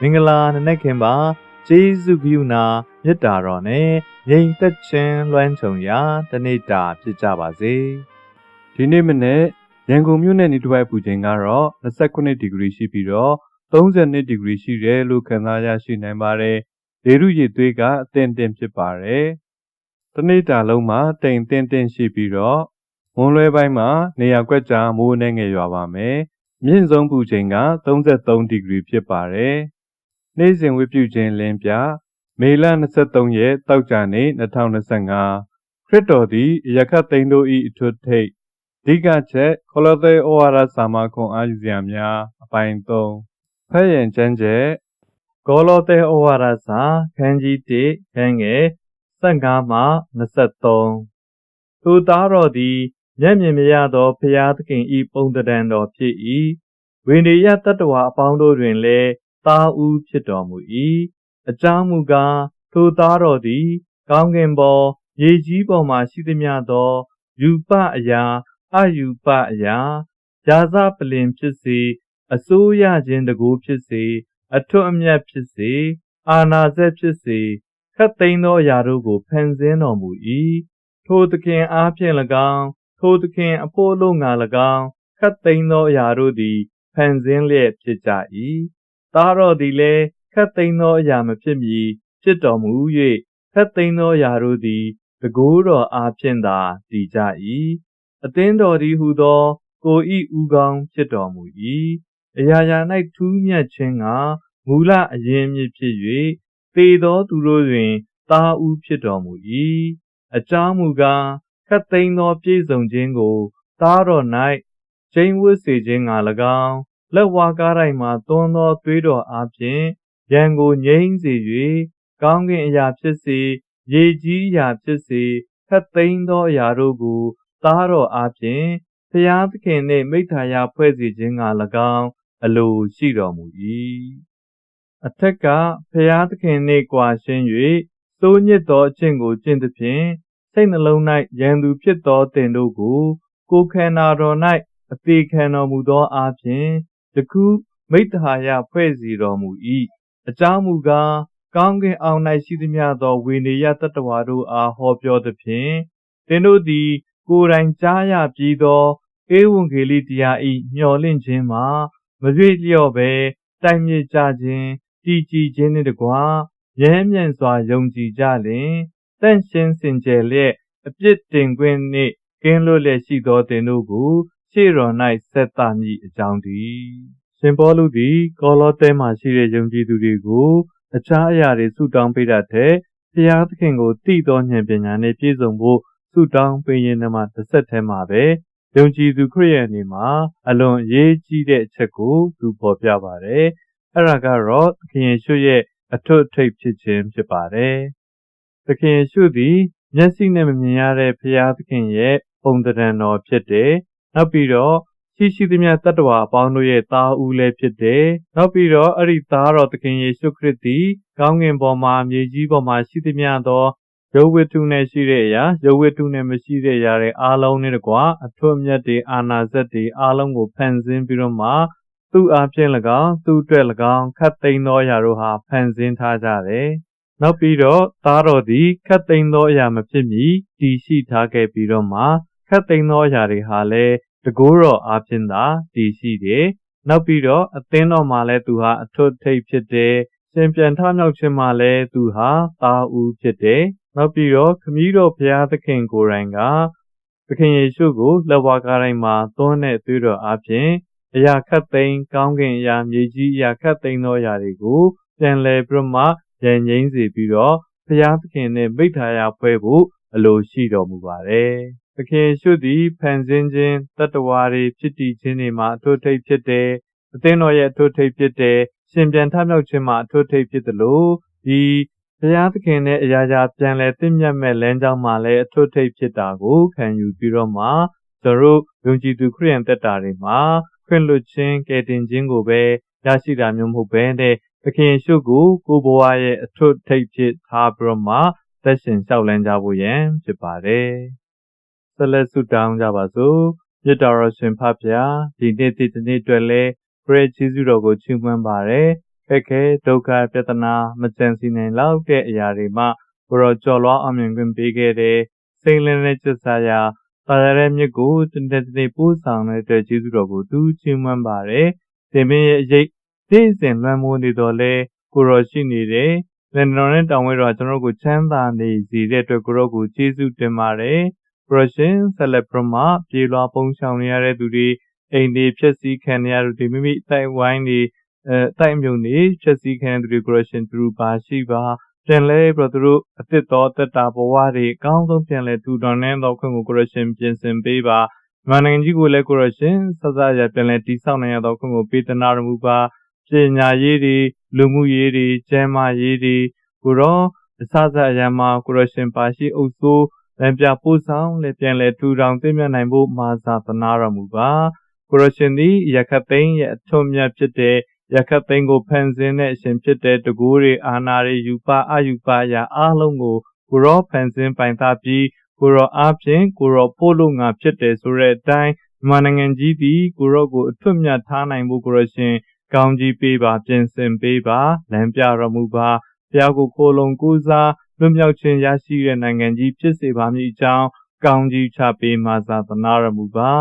မင်္ဂလာနနက်ခင်ပါကျေးဇူးပြုနာမေတ္တာတော်နဲ့ငြိမ်သက်ခြင်းလွှမ်းခြုံရာတနေ့တာဖြစ်ကြပါစေဒီနေ့မနေ့ရန်ကုန်မြို့နယ်နေတစ်ဝက်ပူချိန်ကတော့29ဒီဂရီရှိပြီးတော့32ဒီဂရီရှိတယ်လို့ခန့်မှန်းရရှိနိုင်ပါတယ်။လေရုရည်သွေးကအသင့်အင့်ဖြစ်ပါတယ်။တနေ့တာလုံးမှာတိမ်တင်းတင်းရှိပြီးတော့မွန်းလွဲပိုင်းမှာနေရာကွက်ကြားမိုးနှဲငယ်ရွာပါမယ်။မြင့်ဆုံးပူချိန်က33ဒီဂရီဖြစ်ပါတယ်။ နေ့စဉ်ဝိပြုခြင်းလင်းပြမေလ23ရက်တောက်ကြနေ့2025ခရစ်တော်သည်ယခတ်သိန်းတို့၏အထွတ်ထိပ်အဓိကချက်ခလသဲဩဝါဒစာမခွန်အားယူစရာများအပိုင်း3ဖက်ရင်ကျမ်းကျက်ကောလောသဲဩဝါဒစာခန်းကြီး1ခန်းငယ်15မှ23ထိုသားတော်သည်မျက်မြင်မရသောဖျားသခင်ဤပုံတံတော်ဖြစ်၏ဝိနည်းတတ္တဝါအပေါင်းတို့တွင်လည်း သားဦးဖြစ်တော်မူ၏အကြောင်းမူကားထိုသားတော်သည် ကောင်းကင်ပေါ်ရေကြီးပေါ်မှရှိသမျှသောယူပအရာအယူပအရာယာဇပလင်ဖြစ်စေအစိုးရခြင်းတကူဖြစ်စေ အထွတ်အမြတ်ဖြစ်စေ အာနာစက်ဖြစ်စေခတ်သိမ်းသောအရာတို့ကိုဖန်ဆင်းတော်မူ၏ထိုသခင်အားဖြင့်၎င်းထိုသခင်အဖို့လုံးငါ၎င်းခတ်သိမ်းသောအရာတို့သည်ဖန်ဆင်းလျက်ဖြစ်ကြ၏ သားတော်သည်လည်းခတ်သိမ်းသောအရာမဖြစ်မီဖြစ်တော်မူ၍ခတ်သိမ်းသောအရာတို့သည်တကူတော်အားဖြင့်သာတည်ကြ၏အသင်းတော်သည်ဟူသော ကိုဤဥကောင်းဖြစ်တော်မူ၏အရာရာ၌ထူးမြတ်ခြင်းကမူလအရင်မြစ်ဖြစ်၍သေသောသူတို့တွင်သားဦးဖြစ်တော်မူ၏အကြောင်းမူကားခတ်သိမ်းသောပြည့်စုံခြင်းကို သားတော်၌ကျိန်းဝတ်စေခြင်းငါ၎င်း လက်ဝါးကားတိုင်းမှသွန်းသောသွေးတော်အားဖြင့်ရန်ကိုငြိမ့်စေ၍ကောင်းကင်အရာဖြစ်စေရေကြီးအရာဖြစ်စေခတ်သိမ်းသောအရာတို့ကိုသားတော်အားဖြင့်ဖျားသခင်နှင့်မိထာယဖွဲ့စီခြင်းက၎င်းအလိုရှိတော်မူ၏အထက်ကဖျားသခင်နှင့်ကြွာရှင်း၍စိုးညစ်သောအကျင့်ကိုကျင့်သဖြင့်စိတ်နှလုံး၌ရန်သူဖြစ်သောတင်တို့ကိုကိုယ်ခန္ဓာတော်၌အသေးခံတော်မူသောအားဖြင့် တခုမိတ္တဟာယဖွဲ့စီတော်မူ၏အကြောင်းမူကားကောင်းကင်အောင်၌ရှိသမျှသောဝေနေယတတ္တဝါတို့အားဟောပြောသဖြင့်သင်တို့သည် ကိုယ်တိုင်ကြားရပြီးသောဧဝံဂေလိတရားဤမျှော်လင့်ခြင်းမှာမရွေ့လျော့ပဲတိုင်မြေကြခြင်းတည်ကြည်ခြင်းနှင့်တကွရဲမြန့်စွာယုံကြည်ကြလျင်တန့်ရှင်းစင်ကြယ်လျက်အပြစ်တင်ခွင့်နှင့်ကင်းလွတ်လျက်ရှိသောသင်တို့ကို ရှေ့တော်၌ဆက်သမည်အကြောင်းတည်းရှင်ပေါလုသည် ကောလောသဲမှရှိတဲ့ယုံကြည်သူတွေကိုအခြားအရာတွေဆုတောင်းပေးတတ်တဲ့ဘုရားသခင်ကိုတည်သောဉာဏ်ပညာနဲ့ပြည့်စုံဖို့ဆုတောင်းပေးရင်မှတစ်ဆက်တည်းမှာပဲယုံကြည်သူခရိယန်တွေမှာအလွန်အရေးကြီးတဲ့အချက်ကိုသူပေါ်ပြပါတယ်။အဲ့ဒါကတော့သခင်ယေရှုရဲ့အထွတ်အထိပ်ဖြစ်ခြင်းဖြစ်ပါတယ်။သခင်ယေရှုသည်မျက်စိနဲ့မမြင်ရတဲ့ဘုရားသခင်ရဲ့ပုံသဏ္ဍာန်တော်ဖြစ်တယ်။ နောက်ပြီးတော့ရှိရှိသမျှတတ္တဝါအပေါင်းတို့ရဲ့သားဦးလည်းဖြစ်တယ်။နောက်ပြီးတော့အဲ့ဒီသားတော်သခင်ယေရှုခရစ်သည်ကောင်းကင်ပေါ်မှာမြေကြီးပေါ်မှာရှိသမျှသောရုပ်ဝတ္ထုနဲ့ရှိတဲ့အရာရုပ်ဝတ္ထုနဲ့မရှိတဲ့အရာတွေအားလုံးနဲ့တကွာအထွတ်မြတ်တွေအာနာစက်တွေအားလုံးကိုဖန်ဆင်းပြီးတော့မှသူ့အားဖြင့်၎င်းသူ့အတွက်၎င်းခတ်သိမ်းသောအရာတို့ဟာဖန်ဆင်းထားကြတယ်။နောက်ပြီးတော့သားတော်သည်ခတ်သိမ်းသောအရာမဖြစ်မီတည်ရှိထားခဲ့ပြီးတော့မှခတ်သိမ်းသောအရာတွေဟာလည်း တကိုးတော်အားဖြင့်သာတည်ရှိတယ်။နောက်ပြီးတော့အသင်းတော်မှာလည်းသူဟာအထွတ်ထိပ်ဖြစ်တယ်။ရှင်ပြန်ထမြောက်ခြင်းမှာလည်းသူဟာသားဦးဖြစ်တယ်။နောက်ပြီးတော့ခမည်းတော်ဘုရားသခင်ကိုယ်တိုင်ကသခင်ယေရှုကိုလက်ဝါးကားတိုင်းမှာသွန်းတဲ့သွေးတော်အားဖြင့်အရာခတ်သိမ်းကောင်းကင်အရာမြေကြီးအရာခတ်သိမ်းသောအရာတွေကိုပြန်လည်ပြီးတော့မှရန်ငိမ့်စေပြီးတော့ဘုရားသခင်နဲ့မိထာယဖွဲ့ဖို့အလိုရှိတော်မူပါတယ်။ သခင်ရှုသည်ဖန်ဆင်းခြင်းတတ္တဝါတွေဖြစ်တည်ခြင်းတွေမှာအထွတ်ထိပ်ဖြစ်တယ်။အသင်းတော်ရဲ့အထွတ်ထိပ်ဖြစ်တယ်။ရှင်ပြန်ထမြောက်ခြင်းမှာအထွတ်ထိပ်ဖြစ်တယ်လို့ဒီဘုရားသခင်နဲ့အရာရာပြန်လဲသိမြတ်မဲ့လမ်းကြောင်းမှာလည်းအထွတ်ထိပ်ဖြစ်တာကိုခံယူပြီးတော့မှကျွန်တော်ယုံကြည်သူခရိယန်တက်တာတွေမှာခွင့်လွှတ်ခြင်းကယ်တင်ခြင်းကိုပဲရရှိတာမျိုးမဟုတ်ဘဲနဲ့သခင်ရှုကိုကိုဘဝရဲ့အထွတ်ထိပ်ဖြစ်ထားပြီးတော့မှသက်ရှင်လျှောက်လန်းကြဖို့ရန်ဖြစ်ပါတယ်။ ဆက်လက်ဆုတောင်းကြပါစို့။မြတ်တော်ရှင်ဖဖျားဒီနေ့ဒီနေ့အတွက်လဲပရိယေရှုတော်ကိုချီးမွမ်းပါတယ်ခက်ခဲဒုက္ခပြဿနာမကြံစီနိုင်လောက်တဲ့အရာတွေမှကိုရောကြော်လွှားအောင်မြင်ခွင့်ပေးခဲ့တဲ့စိတ်လင်းတဲ့ကျဆာရာပါရတဲ့မြစ်ကိုတနေ့တနေ့ပို့ဆောင်တဲ့အတွက်ကျေးဇူးတော်ကိုသူချီးမွမ်းပါတယ်။သင်မင်းရဲ့အရေးသိစဉ်လွှမ်းမိုးနေတော်လဲကိုရောရှိနေတယ်။လန်ဒန်နဲ့တောင်ဝဲတော်ကျွန်တော်တို့ကိုချမ်းသာနေစေတဲ့အတွက်ကိုရောကိုကျေးဇူးတင်ပါတယ်။ ပရရှင်ဆက်လက်ပရမပြေလွှာပုံဆောင်နေရတဲ့သူတွေအိမ်တွေဖြစ်စည်းခံရတဲ့သူတွေမိမိတိုက်ဝိုင်းတွေအဲတိုက်မြုံတွေဖြစ်စည်းခံတဲ့သူတွေကိုရှင်သူပါရှိပါပြန်လဲပြီးတော့သူတို့အစ်စ်တော်တက်တာဘဝတွေအကောင်းဆုံးပြန်လဲထူထောင်တဲ့ခွင့်ကိုကိုရရှင်ပြင်ဆင်ပေးပါမန္တန်ကြီးကိုလည်းကိုရရှင်စစရပြန်လဲတိဆောက်နိုင်ရသောခွင့်ကိုပေးသနာတော်မူပါပညာရေးတွေလူမှုရေးတွေကျန်းမာရေးတွေကိုတော့အစစအရမှာကိုရရှင်ပါရှိအုပ်စိုး လမ်းပြပို့ဆောင်လည်းပြန်လဲထူထောင်သိမြတ်နိုင်ဖို့မာစာသနာတော်မူပါကိုရရှင်သည်ရခတ်သိမ်းရဲ့အထွတ်မြတ်ဖြစ်တဲ့ရခတ်သိမ်းကိုဖန်ဆင်းတဲ့အရှင်ဖြစ်တဲ့တကူတွေအာနာတွေယူပါအယူပါရာအားလုံးကိုကိုရောဖန်ဆင်းပိုင်သားပြီးကိုရောအားဖြင့်ကိုရောပို့လို့ငါဖြစ်တယ်ဆိုတဲ့အတိုင်းမြန်မာနိုင်ငံကြီးသည်ကိုရောကိုအထွတ်မြတ်ထားနိုင်ဖို့ကိုရရှင်ကောင်းကြီးပေးပါပြင်ဆင်ပေးပါလမ်းပြတော်မူပါဘုရားကိုကိုလုံးကိုးစား လွတ်မြောက်ခြင်းရရှိတဲ့နိုင်ငံကြီးဖြစ်စေပါမည်အကြောင်းကောင်းကြီးချပေးမှာသာသနာတော်မူပါ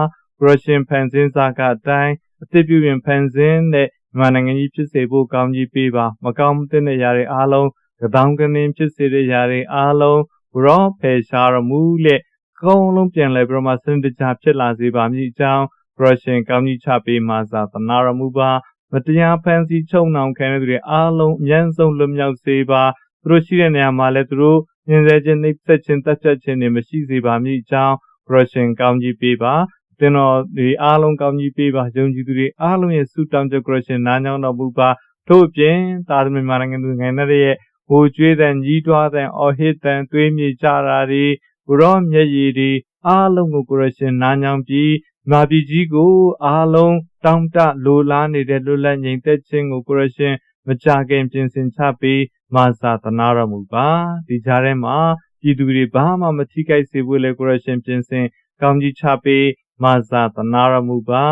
ကရရှင်ဖန်ဆင်းစာကအတိုင်းအသစ်ပြုရင်ဖန်ဆင်းတဲ့မြန်မာနိုင်ငံကြီးဖြစ်စေဖို့ကောင်းကြီးပေးပါမကောင်းတဲ့ຢာတွေအားလုံးကတောင်းကနေဖြစ်စေတဲ့ຢာတွေအားလုံးရောဖယ်ရှားရမူလက်ကောင်းလုံးပြန်လဲပြီးတော့မှစနစ်တကျဖြစ်လာစေပါမည်အကြောင်းကရရှင်ကောင်းကြီးချပေးမှာသာသနာတော်မူပါမတရားဖန်ဆီးချုံနှောင်ခံတဲ့သူတွေအားလုံးအញ្ញဆုံးလွတ်မြောက်စေပါ သူတို့ရှိတဲ့နေရာမှာလည်းသူတို့ညင်စေခြင်းနှိပ်စက်ခြင်းတက်ဖြတ်ခြင်းတွေမရှိစေပါမည်အကြောင်းကရရှင်ကောင်းကြီးပေးပါသင်တော်ဒီအားလုံးကောင်းကြီးပေးပါယုံကြည်သူတွေအားလုံးရဲ့ဆုတောင်းကြကြရှင်နားညောင်းတော်မူပါထို့အပြင်သာသမီမာနိုင်ငံသူငယ်တဲ့ရဲ့ဟိုကျွေးတဲ့ညီးတွားတဲ့အော်ဟစ်တဲ့သွေးမြေကြတာတွေဘုရောမျက်ရည်တွေအားလုံးကိုကိုရရှင်နားညောင်းပြီးမာပြည်ကြီးကိုအားလုံးတောင်းတလိုလားနေတဲ့လွတ်လပ်ငြိမ်သက်ခြင်းကိုကိုရရှင် မကြခင်ပြင်ဆင်ချပြီးမာစာသနာတော်မူပါဒီကြားထဲမှာပြည်သူတွေဘာမှမထိခိုက်စေဖို့လေကိုရရှင်ပြင်ဆင်ကောင်းကြီးချပေးမာစာသနာရမှုပါ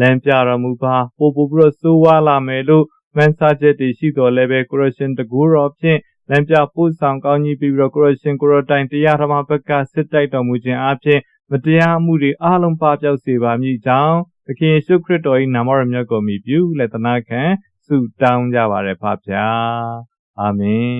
လမ်းပြရမှုပါပို့ပို့ပြီးတော့စိုးဝါလာမယ်လို့မှန်းဆချက်တွေရှိတော်လဲပဲကိုရရှင်တကူတော်ဖြင့်လမ်းပြပို့ဆောင်ကောင်းကြီးပြီးပြီးတော့ကိုရရှင်ကိုရတိုင်တရားဓမ္မဘက်ကစစ်တိုက်တော်မူခြင်းအပြင်မတရားမှုတွေအလုံးပပျောက်စေပါမည်ကြောင်းသခင်ယေရှုခရစ်တော်၏နာမတော်မြတ်ကိုမြည်ပြုလက်သနာခံ ဆုတောင်းကြပါရဖပါဗျာအာမင်